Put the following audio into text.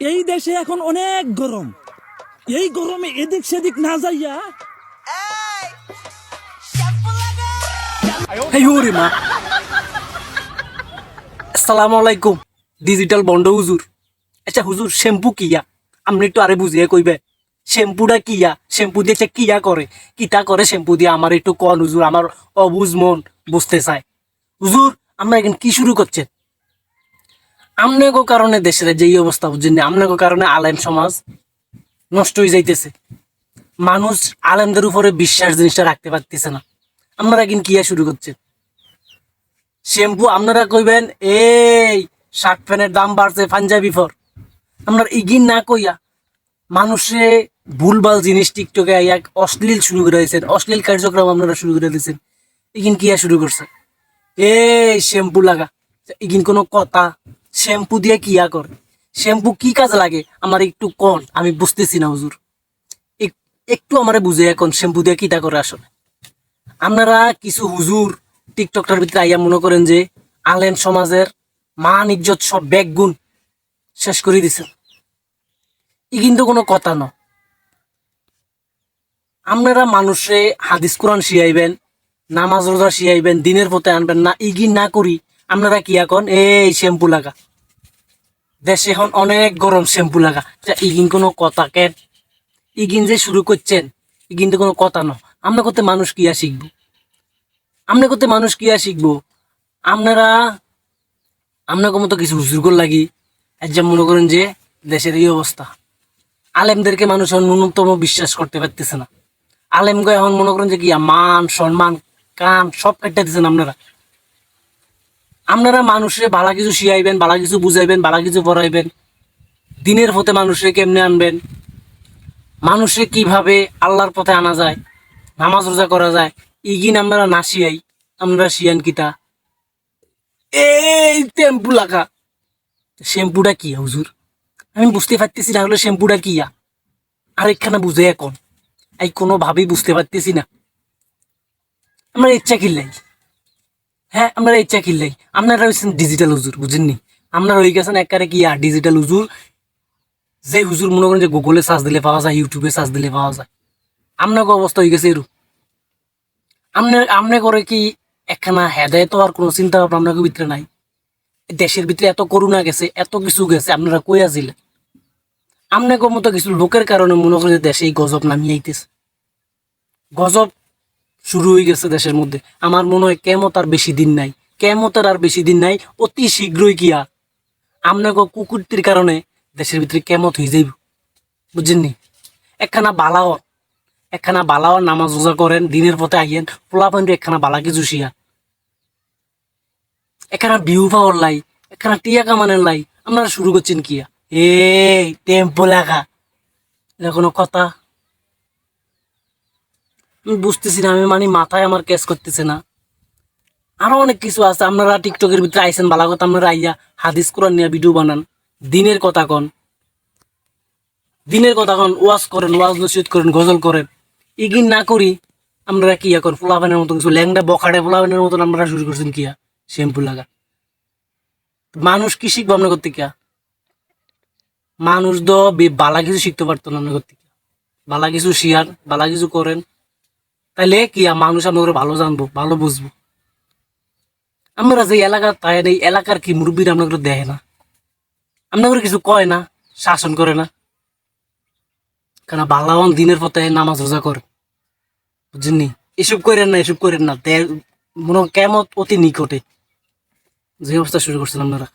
এই দেশে এখন অনেক গরম। এই গরমে এদিক সেদিক না যাইয়া মা। আসসালামু আলাইকুম। ডিজিটাল বন্ড হুজুর। আচ্ছা হুজুর শ্যাম্পু কিয়া? আপনি একটু আরে বুঝিয়ে কইবে। শ্যাম্পুটা কিয়া? শ্যাম্পু দিয়ে আচ্ছা কিয়া করে? কিতা করে শ্যাম্পু দিয়ে? আমার একটু কন হুজুর। আমার অবুজ মন বুঝতে চায়। হুজুর আমরা এখন কি শুরু করছেন? আমনেগো কারণে দেশের যে এই অবস্থা, বুঝছেন আমনেগো কারণে আলেম সমাজ নষ্ট হয়ে যাইতেছে। মানুষ আলেমদের উপরে বিশ্বাস জিনিসটা রাখতে পারতেছে না। আপনারা কিন্তু কিয়া শুরু করছেন? শ্যাম্পু, আপনারা কইবেন, এই, শার্ট প্যান্টের দাম বাড়ছে পাঞ্জাবি ফর আপনার ইগিন না কইয়া মানুষে ভুলভাল জিনিস টিকটকে আইয়া অশ্লীল শুরু করে দিয়েছেন। অশ্লীল কার্যক্রম আপনারা শুরু করে দিয়েছেন। ইগিন কিয়া শুরু করছে এই, শ্যাম্পু লাগা। ইগিন কোনো কথা শ্যাম্পু দিয়ে কিয়া করে? শ্যাম্পু কি কাজ লাগে? আমার একটু কন, আমি বুঝতেছি না, হুজুর। একটু আমারে বুঝে এখন শ্যাম্পু দিয়ে কিটা করে আসলে। আপনারা কিছু হুজুর টিকটকটার ভিতরে আইয়া মনে করেন যে আলেম সমাজের মান, ইজ্জত সব ব্যাগগুণ শেষ করে দিছেন। ই কিন্তু কোনো কথা ন আপনারা মানুষে হাদিস কোরআন শিয়াইবেন, নামাজ রোজা শিয়াইবেন, দিনের পথে আনবেন না ইগিন না করি, আপনারা কি এখন এই শ্যাম্পু লাগা। দেশে এখন অনেক গরম শ্যাম্পু লাগা। ইগিন কোনো কথা কেন? ইগিন যে শুরু করছেন, ইগিন তো কোনো কথা ন আমরা করতে মানুষ কিয়া শিখব? আমরা করতে মানুষ কিয়া শিখব? আপনারা আপনাকে মতো কিছু হুজুর লাগি একজন মনে করেন যে দেশের এই অবস্থা। আলেমদেরকে মানুষ ন্যূনতম বিশ্বাস করতে পারতেছে না। আলেমকে এখন মনে করেন যে কি মান, সম্মান, কান, সব কেটে দিচ্ছেন আপনারা। আপনারা মানুষের ভালো কিছু শিয়াইবেন ভালো কিছু বুঝাইবেন, ভালো কিছু পড়াইবেন। দিনের পথে মানুষের কেমনে আনবেন? মানুষে কীভাবে আল্লাহর পথে আনা যায়? নামাজ রোজা করা যায়? ইগিন আমরা না শিয়াই, আমরা শিয়ান কিতা? এই টেম্পু লাগা। শ্যাম্পুটা কি হুজুর? আমি বুঝতে পারতেছি না হলে শ্যাম্পুটা কিয়া আরেকখানা বুঝে এখন এই কোনোভাবেই বুঝতে পারতেছি না। আমরা ইচ্ছা কিনলাই হ্যাঁ আমরা ইচ্ছা কিনলাই আপনারা হচ্ছেন ডিজিটাল হুজুর, বুঝেননি? আমরা রয়ে গেছেন একবারে কি আর ডিজিটাল হুজুর? যে হুজুর মনে করেন যে গুগলে সার্চ দিলে পাওয়া যায় ইউটিউবে সার্চ দিলে পাওয়া যায়। আপনাকে অবস্থা হয়ে গেছে এরু আমনে আমনে করে কি একখানা হেদায় তো আর কোনো চিন্তা ভাবনা আপনাকে ভিতরে নাই? দেশের ভিতরে এত করুণা গেছে, এত কিছু গেছে, আপনারা কই আছিলেন আপনাকে মতো কিছু লোকের কারণে মনে করেন দেশে এই গজব নামিয়ে আইতেছে। গজব শুরু হয়ে গেছে দেশের মধ্যে। আমার মনে হয় কেমত আর বেশি দিন নাই। কেমতের আর বেশি দিন নাই, অতি শীঘ্রই কিয়া আপনাকে কুকুরটির কারণে দেশের ভিতরে কেমত হয়ে যাইব। বুঝছেননি একখানা বালাও একখানা বালাও নামাজ রোজা করেন, দিনের পথে আইয়েন পোলা পান্ডু একখানা বালাকে শিয়া একখানা বিহু পাওয়ার লাই, একখানা টিয়া কামানের লাই, আপনারা শুরু করছেন কিয়া? এই টেম্পো লেখা এটা কোনো কথা? বুঝতেছি না, আমি মানে মাথায় আমার কেস করতেছে না। আরও অনেক কিছু আছে, আপনারা টিকটকের ভিতরে আইসেন বালা কথা আপনারা আইয়া হাদিস, কোরআন নিয়ে ভিডিও বানান। দিনের কথা কন। দিনের কথা কন, ওয়াজ করেন, ওয়াজ নসিহত করেন, গজল করেন। ইগিন না করি আমরা কি এখন পোলাপানের মতো কিছু, ল্যাংডা বখাড়ে পোলাপানের মতন আমরা শুরু করছেন কিয়া শ্যাম্পু লাগা। মানুষ কি শিখব আপনার করতে কিয়া মানুষ তো বালা কিছু শিখতে পারতো না আপনার করতে কিয়া বালা কিছু শিয়ার, বালা কিছু করেন। তাইলে কি মানুষ আপনার ভালো জানব, ভালো বুঝব? আমরা যে এলাকা তাই এই এলাকার কি মুরব্বীরা আপনাকে দেয় না? আপনাকে কিছু কয় না, শাসন করে না? কেন, বালাওয়ান দিনের পথে নামাজ রোজা করে। বুঝছেননি? এসব করেন না, এসব করেন না। মনে কেমত অতি নিকটে। যে অবস্থা শুরু করছেন আপনারা।